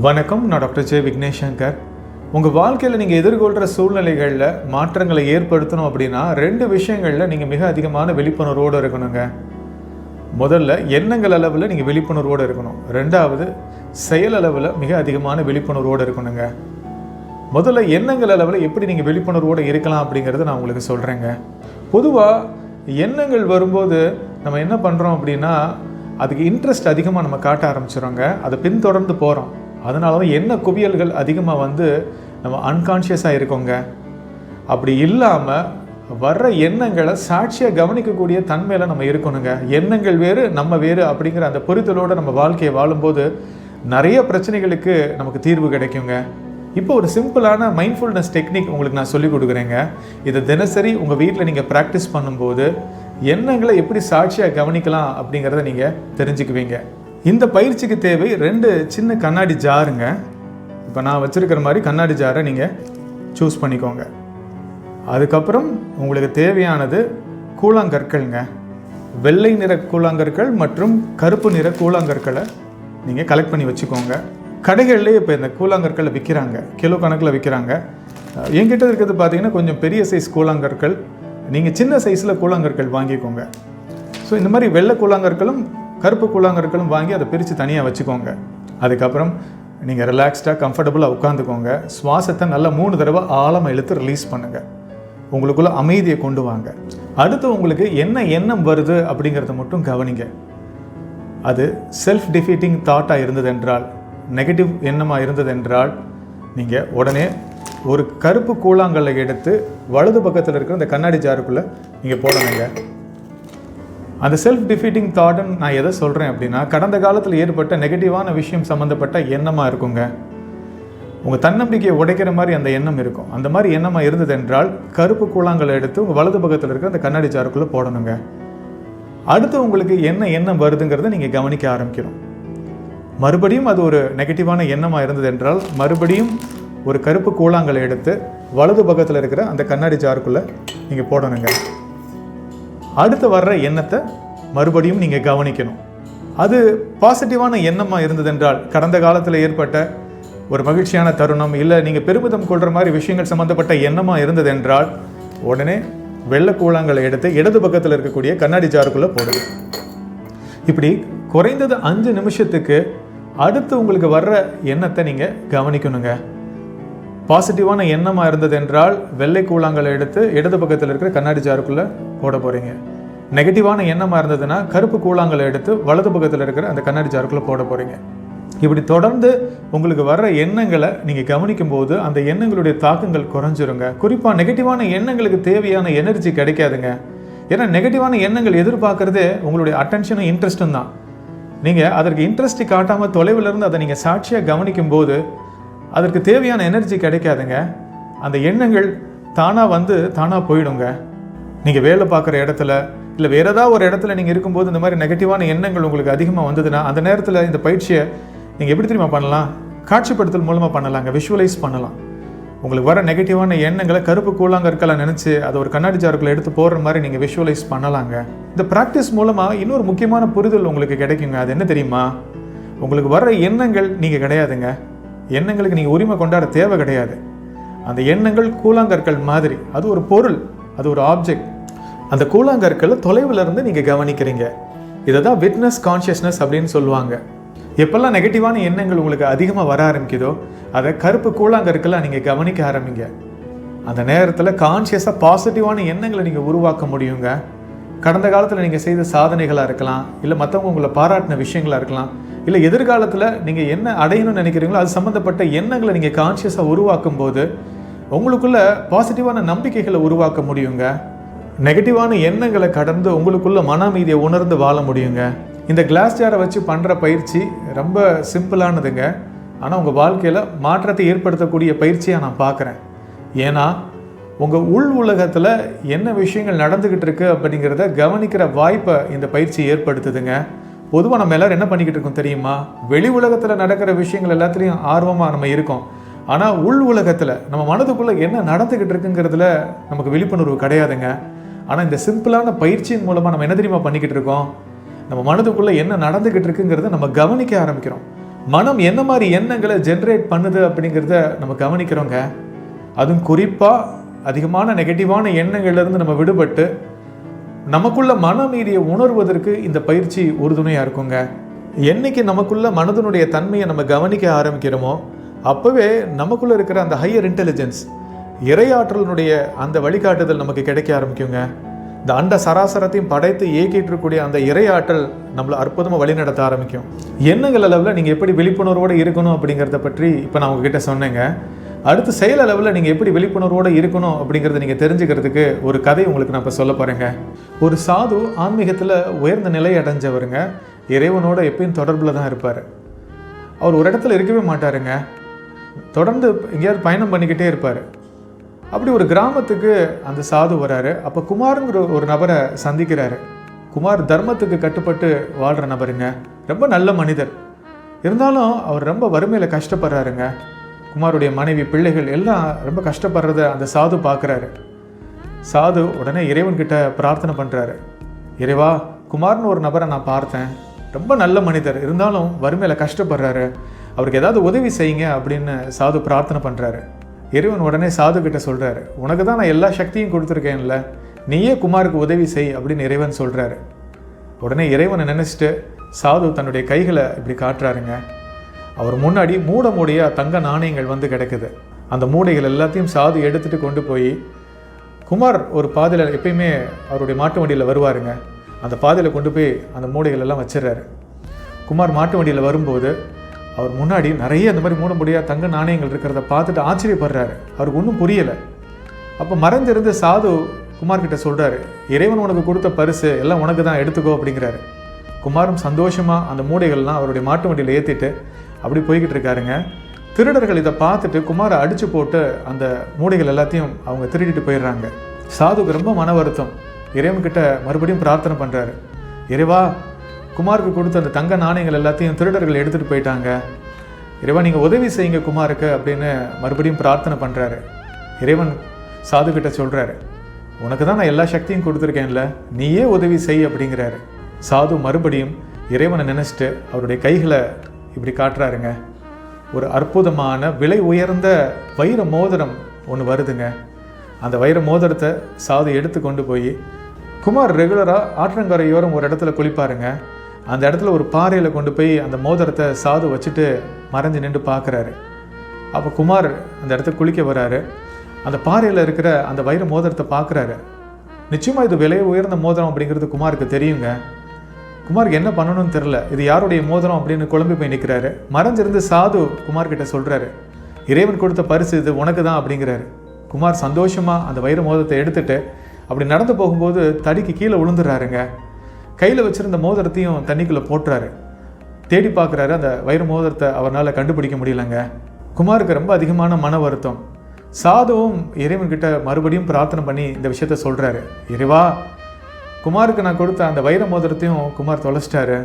வணக்கம் நான் doctor J Vignesh Shankar உங்கள் வாழ்க்கையில் நீங்கள் எதிர்கொள்கிற சூழ்நிலைகளில் மாற்றங்களை ஏற்படுத்தணும் அப்படின்னா ரெண்டு விஷயங்களில் நீங்கள் மிக அதிகமான விழிப்புணர்வோடு இருக்கணுங்க. முதல்ல எண்ணங்கள் அளவில் நீங்கள் விழிப்புணர்வோடு இருக்கணும். ரெண்டாவது செயல் அளவில் மிக அதிகமான விழிப்புணர்வோடு இருக்கணுங்க. முதல்ல எண்ணங்கள் அளவில் எப்படி நீங்கள் விழிப்புணர்வோடு இருக்கலாம் அப்படிங்கிறத நான் உங்களுக்கு சொல்கிறேங்க பொதுவாக எண்ணங்கள் வரும்போது நம்ம என்ன பண்ணுறோம் அப்படின்னா அதுக்கு இன்ட்ரெஸ்ட் அதிகமாக நம்ம காட்ட ஆரம்பிச்சிடுறோங்க அதை பின்தொடர்ந்து போகிறோம் அதனால தான் என்ன குவியல்கள் அதிகமாக வந்து நம்ம அன்கான்ஷியஸாக இருக்கோங்க? அப்படி இல்லாமல் வர்ற எண்ணங்களை சாட்சியாக கவனிக்கக்கூடிய தன்மையில் நம்ம இருக்கணுங்க. எண்ணங்கள் வேறு நம்ம வேறு அப்படிங்கிற அந்த புரிதலோடு நம்ம வாழ்க்கையை வாழும்போது நிறைய பிரச்சனைகளுக்கு நமக்கு தீர்வு கிடைக்குங்க. இப்போ ஒரு சிம்பிளான மைண்ட்ஃபுல்னஸ் டெக்னிக் உங்களுக்கு நான் சொல்லிக் கொடுக்குறேங்க. இதை தினசரி உங்கள் வீட்டில் நீங்கள் ப்ராக்டிஸ் பண்ணும்போது எண்ணங்களை எப்படி சாட்சியாக கவனிக்கலாம் அப்படிங்கிறத நீங்கள் தெரிஞ்சுக்குவீங்க. இந்த பயிற்சிக்கு தேவை ரெண்டு சின்ன கண்ணாடி ஜாருங்க. இப்போ நான் வச்சுருக்கிற மாதிரி கண்ணாடி ஜாரை நீங்கள் சூஸ் பண்ணிக்கோங்க. அதுக்கப்புறம் உங்களுக்கு தேவையானது கூழாங்கற்கள்ங்க. வெள்ளை நிற கூழாங்கற்கள் மற்றும் கருப்பு நிற கூழாங்கற்களை நீங்கள் கலெக்ட் பண்ணி வச்சுக்கோங்க. கடைகள்லேயே இப்போ இந்த கூழாங்கற்களை விற்கிறாங்க கிலோ கணக்கில் விற்கிறாங்க என்கிட்ட இருக்கிறது பார்த்தீங்கன்னா கொஞ்சம் பெரிய சைஸ் கூழாங்கற்கள். நீங்கள் சின்ன சைஸில் கூழாங்கற்கள் வாங்கிக்கோங்க. ஸோ இந்த மாதிரி வெள்ளை கூழாங்கற்களும் கருப்பு கூழாங்கற்களும் வாங்கி அதை பிரித்து தனியாக வச்சுக்கோங்க. அதுக்கப்புறம் நீங்கள் ரிலாக்ஸ்டாக கம்ஃபர்டபுளாக உட்காந்துக்கோங்க சுவாசத்தை நல்லா மூணு தடவை ஆழமாக இழுத்து ரிலீஸ் பண்ணுங்கள் உங்களுக்குள்ள அமைதியை கொண்டு வாங்க. அடுத்து உங்களுக்கு என்ன எண்ணம் வருது அப்படிங்கிறத மட்டும் கவனிங்க. அது செல்ஃப் டிஃபீட்டிங் தாட்டாக இருந்ததென்றால் நெகட்டிவ் எண்ணமாக இருந்ததென்றால் நீங்கள் உடனே ஒரு கருப்பு கூழாங்கல்லை எடுத்து வலது பக்கத்தில் இருக்கிற அந்த கண்ணாடி ஜாருக்குள்ளே நீங்கள் போடணுங்க. அந்த செல்ஃப் டிஃபீட்டிங் தாட்னு நான் எதை சொல்கிறேன் அப்படின்னா கடந்த காலத்தில் ஏற்பட்ட நெகட்டிவான விஷயம் சம்மந்தப்பட்ட எண்ணமாக இருக்குங்க. உங்கள் தன்னம்பிக்கையை உடைக்கிற மாதிரி அந்த எண்ணம் இருக்கும். அந்த மாதிரி எண்ணமாக இருந்தது என்றால் கருப்பு கூழாங்கலை எடுத்து உங்கள் வலது பக்கத்தில் இருக்கிற அந்த கண்ணாடி சாருக்குள்ளே போடணுங்க. அடுத்து உங்களுக்கு என்ன எண்ணம் வருதுங்கிறத நீங்கள் கவனிக்க ஆரம்பிக்கணும். மறுபடியும் அது ஒரு நெகட்டிவான எண்ணமாக இருந்தது என்றால் மறுபடியும் ஒரு கருப்பு கூழாங்கலை எடுத்து வலது பக்கத்தில் இருக்கிற அந்த கண்ணாடி ஜாருக்குள்ளே நீங்கள் போடணுங்க. அடுத்து வர்ற எண்ணத்தை மறுபடியும் நீங்கள் கவனிக்கணும். அது பாசிட்டிவான எண்ணமாக இருந்ததென்றால் கடந்த காலத்தில் ஏற்பட்ட ஒரு மகிழ்ச்சியான தருணம் இல்லை நீங்கள் பெருமிதம் கொள்கிற மாதிரி விஷயங்கள் சம்மந்தப்பட்ட எண்ணமாக இருந்ததென்றால் உடனே வெள்ளை கூழாங்கலை எடுத்து இடது பக்கத்தில் இருக்கக்கூடிய கண்ணாடி ஜாருக்குள்ளே போடுங்க. இப்படி குறைந்தது அஞ்சு நிமிஷத்துக்கு அடுத்து உங்களுக்கு வர்ற எண்ணத்தை நீங்கள் கவனிக்கணுங்க. பாசிட்டிவான எண்ணமாக இருந்தது என்றால் வெள்ளை கூழாங்கலை எடுத்து இடது பக்கத்தில் இருக்கிற கண்ணாடி ஜாருக்குள்ளே போட போகிறீங்க நெகட்டிவான எண்ணமாக இருந்ததுன்னா கருப்பு கூழாங்கலை எடுத்து வலது பக்கத்தில் இருக்கிற அந்த கண்ணாடி ஜாருக்குள்ளே போட போகிறீங்க இப்படி தொடர்ந்து உங்களுக்கு வர்ற எண்ணங்களை நீங்கள் கவனிக்கும் போது அந்த எண்ணங்களுடைய தாக்கங்கள் குறைஞ்சிருங்க. குறிப்பாக நெகட்டிவான எண்ணங்களுக்கு தேவையான எனர்ஜி கிடைக்காதுங்க. ஏன்னா நெகட்டிவான எண்ணங்கள் எதிர்பார்க்குறதே உங்களுடைய அட்டென்ஷனும் இன்ட்ரெஸ்ட்டும் தான். நீங்கள் அதற்கு இன்ட்ரெஸ்ட் காட்டாமல் தொலைவில் இருந்து அதை நீங்கள் சாட்சியாக கவனிக்கும் போது அதற்கு தேவையான எனர்ஜி கிடைக்காதுங்க. அந்த எண்ணங்கள் தானாக வந்து தானாக போயிடுங்க. நீங்கள் வேலை பார்க்குற இடத்துல இல்லை வேறு ஏதாவது ஒரு இடத்துல நீங்கள் இருக்கும்போது இந்த மாதிரி நெகட்டிவான எண்ணங்கள் உங்களுக்கு அதிகமாக வந்ததுன்னா அந்த நேரத்தில் இந்த பயிற்சியை நீங்கள் எப்படி தெரியுமா பண்ணலாம்? காட்சிப்படுத்தல் மூலமாக பண்ணலாங்க விஷுவலைஸ் பண்ணலாம். உங்களுக்கு வர நெகட்டிவான எண்ணங்களை கருப்பு கூழாங்கற்களை நினச்சி அதை ஒரு கண்ணாடி ஜாருக்குள்ள எடுத்து போடுற மாதிரி நீங்கள் விஷுவலைஸ் பண்ணலாங்க. இந்த ப்ராக்டிஸ் மூலமாக இன்னொரு முக்கியமான புரிதல் உங்களுக்கு கிடைக்குங்க. அது என்ன தெரியுமா? உங்களுக்கு வர்ற எண்ணங்கள் நீங்கள் கிடையாதுங்க. எண்ணங்களுக்கு நீங்கள் உரிமை கொண்டாட தேவை கிடையாது. அந்த எண்ணங்கள் கூழாங்கற்கள் மாதிரி அது ஒரு பொருள் அது ஒரு ஆப்ஜெக்ட் அந்த கூழாங்கற்களை தொலைவில் இருந்து நீங்கள் கவனிக்கிறீங்க. இதை தான் விட்னஸ் கான்ஷியஸ்னஸ் அப்படின்னு சொல்லுவாங்க. எப்பெல்லாம் நெகட்டிவான எண்ணங்கள் உங்களுக்கு அதிகமாக வர ஆரம்பிக்குதோ அதை கருப்பு கூழாங்கற்களை நீங்கள் கவனிக்க ஆரம்பிங்க. அந்த நேரத்தில் கான்ஷியஸாக பாசிட்டிவான எண்ணங்களை நீங்கள் உருவாக்க முடியுங்க. கடந்த காலத்தில் நீங்கள் செய்த சாதனைகளாக இருக்கலாம் இல்லை மற்றவங்க உங்களை பாராட்டின விஷயங்களாக இருக்கலாம் இல்லை எதிர்காலத்தில் நீங்கள் என்ன அடையணும்னு நினைக்கிறீங்களோ அது சம்மந்தப்பட்ட எண்ணங்களை நீங்கள் கான்ஷியஸாக உருவாக்கும் போது உங்களுக்குள்ள பாசிட்டிவான நம்பிக்கைகளை உருவாக்க முடியுங்க. நெகட்டிவான எண்ணங்களை கடந்து உங்களுக்குள்ள மன அமைதியை உணர்ந்து வாழ முடியுங்க. இந்த கிளாஸ் ஜாரை வச்சு பண்ணுற பயிற்சி ரொம்ப சிம்பிளானதுங்க ஆனால் உங்கள் வாழ்க்கையில் மாற்றத்தை ஏற்படுத்தக்கூடிய பயிற்சியாக நான் பார்க்குறேன் ஏன்னா உங்கள் உள் உலகத்தில் என்ன விஷயங்கள் நடந்துக்கிட்டு இருக்கு அப்படிங்கிறத கவனிக்கிற வாய்ப்பை இந்த பயிற்சி ஏற்படுத்துதுங்க. பொதுவாக நம்ம எல்லோரும் என்ன பண்ணிக்கிட்டு இருக்கோம் தெரியுமா? வெளி உலகத்தில் நடக்கிற விஷயங்கள் எல்லாத்துலேயும் ஆர்வமாக நம்ம இருக்கோம். ஆனால் உள் உலகத்தில் நம்ம மனதுக்குள்ளே என்ன நடந்துக்கிட்டு இருக்குங்கிறதுல நமக்கு விழிப்புணர்வு கிடையாதுங்க. ஆனால் இந்த சிம்பிளான பயிற்சியின் மூலமாக நம்ம என்ன தெரியுமா பண்ணிக்கிட்டு இருக்கோம்? நம்ம மனதுக்குள்ளே என்ன நடந்துக்கிட்டு இருக்குங்கிறத நம்ம கவனிக்க ஆரம்பிக்கிறோம். மனம் என்ன மாதிரி எண்ணங்களை ஜென்ரேட் பண்ணுது அப்படிங்கிறத நம்ம கவனிக்கிறோங்க. அதுவும் குறிப்பாக அதிகமான நெகட்டிவான எண்ணங்கள்லேருந்து நம்ம விடுபட்டு நமக்குள்ள மனமீதியை உணர்வதற்கு இந்த பயிற்சி உறுதுணையாக இருக்குங்க. என்னைக்கு நமக்குள்ள மனதனுடைய தன்மையை நம்ம கவனிக்க ஆரம்பிக்கிறோமோ அப்போவே நமக்குள்ளே இருக்கிற அந்த ஹையர் இன்டெலிஜென்ஸ் இறையாற்றலினுடைய அந்த வழிகாட்டுதல் நமக்கு கிடைக்க ஆரம்பிக்குங்க. இந்த அண்ட சராசரத்தையும் படைத்து இயக்கிட்டு இருக்கக்கூடிய அந்த இறையாற்றல் நம்மளை அற்புதமாக வழிநடத்த ஆரம்பிக்கும். எண்ணங்கள் அளவில் நீங்கள் எப்படி விழிப்புணர்வோடு இருக்கணும் அப்படிங்கிறத பற்றி இப்போ நான் உங்ககிட்ட சொன்னேங்க. அடுத்து செயல் அளவில் நீங்கள் எப்படி விழிப்புணர்வோடு இருக்கணும் அப்படிங்கிறத நீங்கள் தெரிஞ்சுக்கிறதுக்கு ஒரு கதை உங்களுக்கு நான் இப்போ சொல்ல போகிறேங்க ஒரு சாது ஆன்மீகத்தில் உயர்ந்த நிலை அடைஞ்சவருங்க. இறைவனோட எப்பயும் தொடர்பில் தான் இருப்பார். அவர் ஒரு இடத்துல இருக்கவே மாட்டாருங்க. தொடர்ந்து எங்கேயாவது பயணம் பண்ணிக்கிட்டே இருப்பார். அப்படி ஒரு கிராமத்துக்கு அந்த சாது வராரு. அப்போ குமாருங்கிற ஒரு நபரை சந்திக்கிறாரு. குமார் தர்மத்துக்கு கட்டுப்பட்டு வாழ்கிற நபருங்க ரொம்ப நல்ல மனிதர். இருந்தாலும் அவர் ரொம்ப வறுமையில் கஷ்டப்படுறாருங்க. குமாருடைய மனைவி பிள்ளைகள் எல்லாம் ரொம்ப கஷ்டப்படுறத அந்த சாது பார்க்குறாரு. சாது உடனே இறைவன்கிட்ட பிரார்த்தனை பண்ணுறாரு இறைவா குமார்னு ஒரு நபரை நான் பார்த்தேன். ரொம்ப நல்ல மனிதர். இருந்தாலும் வறுமையில் கஷ்டப்படுறாரு. அவருக்கு ஏதாவது உதவி செய்யுங்க அப்படின்னு சாது பிரார்த்தனை பண்ணுறாரு இறைவன் உடனே சாது கிட்ட சொல்கிறாரு உனக்கு தான் நான் எல்லா சக்தியும் கொடுத்துருக்கேன்ல நீயே குமாருக்கு உதவி செய் அப்படின்னு இறைவன் சொல்கிறாரு உடனே இறைவனை நினச்சிட்டு சாது தன்னுடைய கைகளை இப்படி காட்டுறாருங்க. அவர் முன்னாடி மூட மூடையாக தங்க நாணயங்கள் வந்து கிடக்குது. அந்த மூடைகள் எல்லாத்தையும் சாது எடுத்துகிட்டு கொண்டு போய் குமார் ஒரு பாதையில் எப்பயுமே அவருடைய மாட்டு வண்டியில் வருவாருங்க. அந்த பாதையில் கொண்டு போய் அந்த மூடைகள் எல்லாம் வச்சிடுறாரு. குமார் மாட்டு வண்டியில் வரும்போது அவர் முன்னாடி நிறைய அந்த மாதிரி மூட முடியாத தங்க நாணயங்கள் இருக்கிறத பார்த்துட்டு ஆச்சரியப்படுறாரு. அவருக்கு ஒன்றும் புரியலை. அப்போ மறைஞ்சிருந்து சாது குமார்கிட்ட சொல்கிறாரு இறைவன் உனக்கு கொடுத்த பரிசு எல்லாம் உனக்கு தான் எடுத்துக்கோ அப்படிங்கிறாரு. குமாரும் சந்தோஷமாக அந்த மூடைகள்லாம் அவருடைய மாட்டு வண்டியில் ஏற்றிட்டு அப்படி போய்கிட்டு இருக்காருங்க. திருடர்கள் இதை பார்த்துட்டு குமாரை அடித்து போட்டு அந்த மூடைகள் எல்லாத்தையும் அவங்க திருடிட்டு போயிடுறாங்க. சாதுக்கு ரொம்ப மன வருத்தம். இறைவன்கிட்ட மறுபடியும் பிரார்த்தனை பண்ணுறாரு இறைவா குமாருக்கு கொடுத்த அந்த தங்க நாணயங்கள் எல்லாத்தையும் திருடர்கள் எடுத்துகிட்டு போயிட்டாங்க. இறைவா நீங்கள் உதவி செய்யுங்க குமாருக்கு அப்படின்னு மறுபடியும் பிரார்த்தனை பண்ணுறாரு இறைவன் சாதுக்கிட்ட சொல்கிறாரு உனக்கு தான் நான் எல்லா சக்தியும் கொடுத்துருக்கேன்ல நீயே உதவி செய் அப்படிங்கிறாரு. சாது மறுபடியும் இறைவனை நினச்சிட்டு அவருடைய கைகளை இப்படி காட்டுறாருங்க. ஒரு அற்புதமான விலை உயர்ந்த வைர மோதிரம் ஒன்று வருதுங்க. அந்த வைர மோதிரத்தை சாது எடுத்து கொண்டு போய் குமார் ரெகுலராக ஆற்றங்கரையோரம் ஒரு இடத்துல குளிப்பாருங்க. அந்த இடத்துல ஒரு பாறையில் கொண்டு போய் அந்த மோதிரத்தை சாது வச்சுட்டு மறைஞ்சு நின்று பார்க்குறாரு. அப்போ குமார் அந்த இடத்துக்கு குளிக்க வராரு. அந்த பாறையில் இருக்கிற அந்த வைர மோதிரத்தை பார்க்குறாரு. நிச்சயமாக இது விலை உயர்ந்த மோதிரம் அப்படிங்கிறது குமாருக்கு தெரியுங்க. குமாருக்கு என்ன பண்ணணும்னு தெரில இது யாருடைய மோதிரம் அப்படின்னு குழம்பி போய் நிற்கிறாரு மறைஞ்சிருந்து சாது குமார்கிட்ட சொல்கிறாரு இறைவன் கொடுத்த பரிசு இது உனக்கு தான் அப்படிங்கிறாரு. குமார் சந்தோஷமாக அந்த வைர மோதிரத்தை எடுத்துட்டு அப்படி நடந்து போகும்போது தடிக்கு கீழே விழுந்துடுறாருங்க கையில் வச்சிருந்த மோதிரத்தையும் தண்ணிக்குள்ளே போட்டுறாரு. தேடி பார்க்குறாரு அந்த வைர மோதிரத்தை அவரால் கண்டுபிடிக்க முடியலங்க. குமாருக்கு ரொம்ப அதிகமான மன வருத்தம். சாதுவும் இறைவன்கிட்ட மறுபடியும் பிரார்த்தனை பண்ணி இந்த விஷயத்த சொல்கிறாரு இறைவா குமாருக்கு நான் கொடுத்த அந்த வைர மோதிரத்தையும் குமார் தொலைச்சிட்டாரு.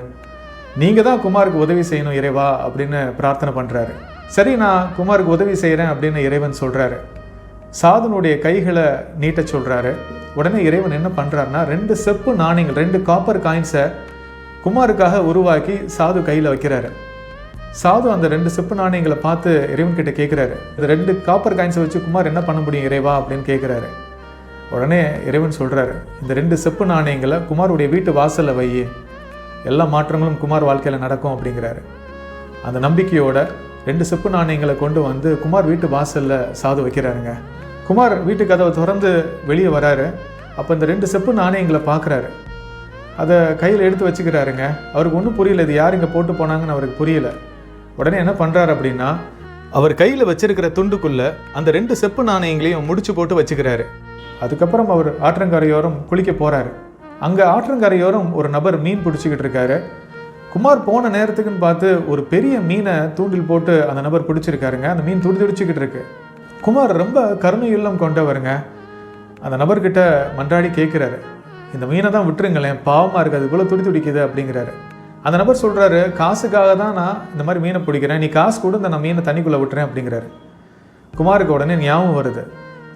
நீங்கள் தான் குமாருக்கு உதவி செய்யணும் இறைவா அப்படின்னு பிரார்த்தனை பண்ணுறாரு சரி நான் குமாருக்கு உதவி செய்கிறேன் அப்படின்னு இறைவன் சொல்கிறாரு சாதனுடைய கைகளை நீட்ட சொல்கிறாரு உடனே இறைவன் என்ன பண்ணுறாருன்னா ரெண்டு செப்பு நாணயங்கள் ரெண்டு காப்பர் காயின்ஸை குமாருக்காக உருவாக்கி சாது கையில் வைக்கிறாரு. சாது அந்த ரெண்டு செப்பு நாணயங்களை பார்த்து இறைவன் கிட்ட கேட்குறாரு இந்த ரெண்டு காப்பர் காயின்ஸை வச்சு குமார் என்ன பண்ண முடியும் இறைவா அப்படின்னு கேட்குறாரு உடனே இறைவன் சொல்கிறாரு இந்த ரெண்டு செப்பு நாணயங்களை குமாருடைய வீட்டு வாசலில் வை. எல்லா மாற்றங்களும் குமார் வாழ்க்கையில் நடக்கும் அப்படிங்கிறாரு. அந்த நம்பிக்கையோட ரெண்டு செப்பு நாணயங்களை கொண்டு வந்து குமார் வீட்டு வாசலில் சாது வைக்கிறாருங்க. குமார் வீட்டு கதவை திறந்து வெளியே வராரு. அப்போ இந்த ரெண்டு செப்பு நாணயங்களை பார்க்குறாரு. அதை கையில் எடுத்து வச்சுக்கிறாருங்க. அவருக்கு ஒன்றும் புரியல இது யார் இங்கே போட்டு போனாங்கன்னு அவருக்கு புரியல. உடனே என்ன பண்ணுறாரு அப்படின்னா அவர் கையில் வச்சிருக்கிற துண்டுக்குள்ளே அந்த ரெண்டு செப்பு நாணயங்களையும் முடிச்சு போட்டு வச்சுக்கிறாரு. அதுக்கப்புறம் அவர் ஆற்றங்கரையோரம் குளிக்க போகிறாரு அங்கே ஆற்றங்கரையோரம் ஒரு நபர் மீன் பிடிச்சிக்கிட்டு இருக்காரு. குமார் போன நேரத்துக்குன்னு பார்த்து ஒரு பெரிய மீனை தூண்டில் போட்டு அந்த நபர் பிடிச்சிருக்காருங்க. அந்த மீன் துடி துடிச்சிக்கிட்டு இருக்கு. குமார் ரொம்ப கருணை இல்லம் கொண்டவருங்க. அந்த நபர்கிட்ட மன்றாடி கேட்குறாரு. இந்த மீனை தான் விட்டுருங்களேன் பாவமாக இருக்குது அதுக்குள்ளே துடி துடிக்குது அப்படிங்கிறாரு. அந்த நபர் சொல்கிறாரு காசுக்காக தான் நான் இந்த மாதிரி மீனை பிடிக்கிறேன் நீ காசு கூட இந்த நான் மீனை தண்ணிக்குள்ளே விட்டுறேன் அப்படிங்கிறாரு. குமாருக்கு உடனே ஞாபகம் வருது.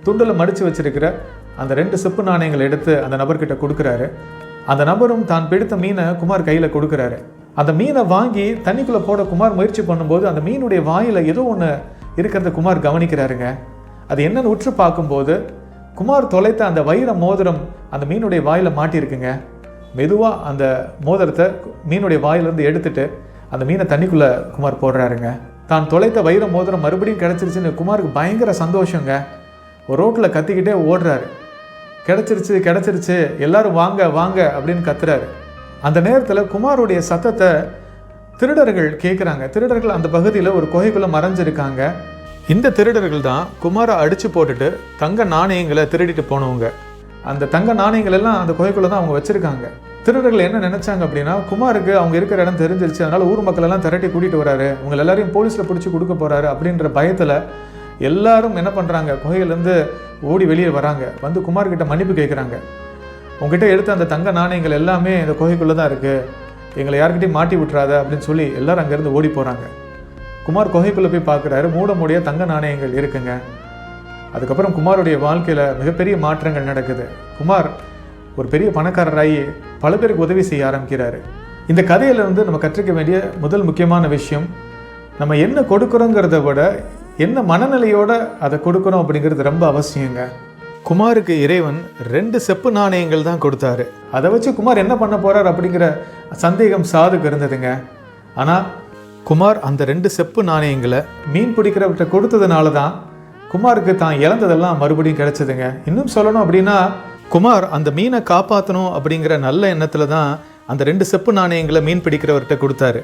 துண்டில் மடித்து வச்சிருக்கிற அந்த ரெண்டு செப்பு நாணயங்களை எடுத்து அந்த நபர்கிட்ட கொடுக்குறாரு. அந்த நபரும் தான் பிடித்த மீனை குமார் கையில் கொடுக்குறாரு. அந்த மீனை வாங்கி தண்ணிக்குள்ளே போட குமார் முயற்சி பண்ணும்போது அந்த மீனுடைய வாயில் ஏதோ ஒன்று இருக்கிறத குமார் கவனிக்கிறாருங்க. அது என்னன்னு உற்று பார்க்கும்போது குமார் தொலைத்த அந்த வைர மோதிரம் அந்த மீனுடைய வாயில் மாட்டியிருக்குங்க. மெதுவாக அந்த மோதிரத்தை மீனுடைய வாயிலிருந்து எடுத்துட்டு அந்த மீனை தண்ணிக்குள்ளே குமார் போடுறாருங்க. தான் தொலைத்த வைர மோதிரம் மறுபடியும் கிடச்சிருச்சுன்னு குமாருக்கு பயங்கர சந்தோஷங்க. ஒரு ரோட்டில் கத்திக்கிட்டே ஓடுறாரு. கிடச்சிருச்சு கிடச்சிருச்சு எல்லாரும் வாங்க வாங்க அப்படின்னு கத்துறாரு. அந்த நேரத்தில் குமாருடைய சத்தத்தை திருடர்கள் கேட்குறாங்க திருடர்கள் அந்த பகுதியில் ஒரு குகைக்குள்ளே மறைஞ்சிருக்காங்க. இந்த திருடர்கள் தான் குமாரை அடித்து போட்டுட்டு தங்க நாணயங்களை திருடிட்டு போனவங்க. அந்த தங்க நாணயங்கள் எல்லாம் அந்த குகைக்குள்ளே தான் அவங்க வச்சுருக்காங்க. திருடர்கள் என்ன நினைச்சாங்க அப்படின்னா குமாருக்கு அவங்க இருக்கிற இடம் தெரிஞ்சிருச்சு அதனால ஊர் மக்கள் எல்லாம் திரட்டி கூட்டிகிட்டு வராரு. உங்களை எல்லாரையும் போலீஸில் பிடிச்சி கொடுக்க போகிறாரு அப்படின்ற பயத்தில் எல்லாரும் என்ன பண்ணுறாங்க குகையிலேருந்து ஓடி வெளியே வராங்க. வந்து குமார்கிட்ட மன்னிப்பு கேட்குறாங்க உங்ககிட்ட எடுத்த அந்த தங்க நாணயங்கள் எல்லாமே இந்த குகைக்குள்ளே தான் இருக்குது எங்களை யார்கிட்டையும் மாட்டி விட்டுறாத அப்படின்னு சொல்லி எல்லாரும் அங்கேருந்து ஓடி போகிறாங்க குமார் குகைக்குள்ளே போய் பார்க்குறாரு. மூட மூடிய தங்க நாணயங்கள் இருக்குங்க. அதுக்கப்புறம் குமாருடைய வாழ்க்கையில் மிகப்பெரிய மாற்றங்கள் நடக்குது. குமார் ஒரு பெரிய பணக்காரராகி பல பேருக்கு உதவி செய்ய ஆரம்பிக்கிறாரு. இந்த கதையிலிருந்து நம்ம கற்றுக்க வேண்டிய முதல் முக்கியமான விஷயம் நம்ம என்ன கொடுக்குறோங்கிறத விட என்ன மனநிலையோடு அதை கொடுக்குறோம் அப்படிங்கிறது ரொம்ப அவசியங்க. குமாருக்கு இறைவன் ரெண்டு செப்பு நாணயங்கள் தான் கொடுத்தாரு. அதை வச்சு குமார் என்ன பண்ண போறார் அப்படிங்கிற சந்தேகம் சாதுக்கு இருந்ததுங்க. ஆனால் குமார் அந்த ரெண்டு செப்பு நாணயங்களை மீன் பிடிக்கிறவர்கிட்ட கொடுத்ததுனால தான் குமாருக்கு தான் இழந்ததெல்லாம் மறுபடியும் கிடைச்சதுங்க. இன்னும் சொல்லணும் அப்படின்னா குமார் அந்த மீனை காப்பாற்றணும் அப்படிங்கிற நல்ல எண்ணத்தில் தான் அந்த ரெண்டு செப்பு நாணயங்களை மீன் பிடிக்கிறவர்கிட்ட கொடுத்தாரு.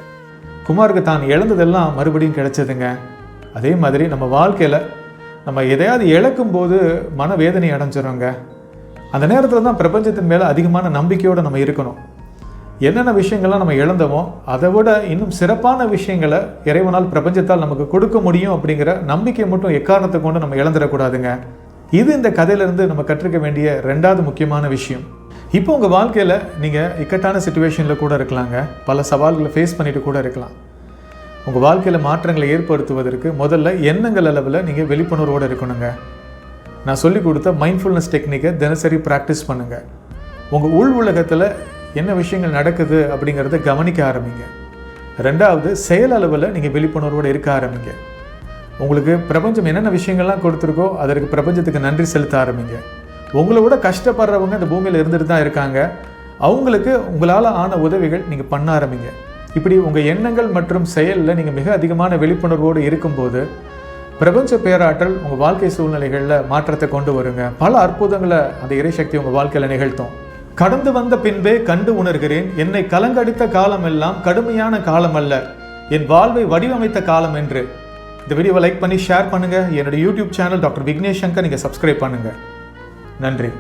குமாருக்கு தான் இழந்ததெல்லாம் மறுபடியும் கிடைச்சதுங்க. அதே மாதிரி நம்ம வாழ்க்கையில் நம்ம எதையாவது இழக்கும்போது மனவேதனை அடைஞ்சிரோங்க அந்த நேரத்தில் தான் பிரபஞ்சத்தின் மேலே அதிகமான நம்பிக்கையோடு நம்ம இருக்கணும். என்னென்ன விஷயங்கள்லாம் நம்ம இழந்தோமோ அதை விட இன்னும் சிறப்பான விஷயங்களை இறைவனால் பிரபஞ்சத்தால் நமக்கு கொடுக்க முடியும் அப்படிங்கிற நம்பிக்கை மட்டும் எக்காரணத்தை கொண்டு நம்ம இழந்துடக்கூடாதுங்க. இது இந்த கதையிலேருந்து நம்ம கற்றுக்க வேண்டிய ரெண்டாவது முக்கியமான விஷயம். இப்போ உங்கள் வாழ்க்கையில் நீங்கள் இக்கட்டான சுச்சுவேஷனில் கூட இருக்கலாங்க. பல சவால்களை ஃபேஸ் பண்ணிட்டு கூட இருக்கலாம். உங்கள் வாழ்க்கையில் மாற்றங்களை ஏற்படுத்துவதற்கு முதல்ல எண்ணங்கள் அளவில் நீங்கள் விழிப்புணர்வோடு இருக்கணுங்க. நான் சொல்லி கொடுத்த மைண்ட்ஃபுல்னஸ் டெக்னிக்கை தினசரி ப்ராக்டிஸ் பண்ணுங்கள் உங்கள் உள் உலகத்தில் என்ன விஷயங்கள் நடக்குது அப்படிங்கிறத கவனிக்க ஆரம்பிங்க. ரெண்டாவது செயல் அளவில் நீங்கள் விழிப்புணர்வோடு இருக்க ஆரம்பிங்க. உங்களுக்கு பிரபஞ்சம் என்னென்ன விஷயங்கள்லாம் கொடுத்துருக்கோ அதற்கு பிரபஞ்சத்துக்கு நன்றி செலுத்த ஆரம்பிங்க. உங்களை விட கஷ்டப்படுறவங்க இந்த பூமியில் இருந்துட்டு தான் இருக்காங்க. அவங்களுக்கு உங்களால் ஆன உதவிகள் நீங்கள் பண்ண ஆரம்பிங்க. இப்படி உங்கள் எண்ணங்கள் மற்றும் செயலில் நீங்கள் மிக அதிகமான விழிப்புணர்வோடு இருக்கும்போது பிரபஞ்ச பேராற்றல் உங்கள் வாழ்க்கை சூழ்நிலைகளில் மாற்றத்தை கொண்டு வருங்க. பல அற்புதங்களை அந்த இறைசக்தி உங்கள் வாழ்க்கையில் நிகழ்த்தும். கடந்து வந்த பின்பே கண்டு உணர்கிறேன் என்னை கலங்கடித்த காலம் எல்லாம் கடுமையான காலம் அல்ல என் வாழ்வை வடிவமைத்த காலம் என்று. இந்த வீடியோவை லைக் பண்ணி ஷேர் பண்ணுங்கள் என்னுடைய YouTube channel doctor Vignesh Shankar நீங்கள் சப்ஸ்கிரைப் பண்ணுங்கள் நன்றி.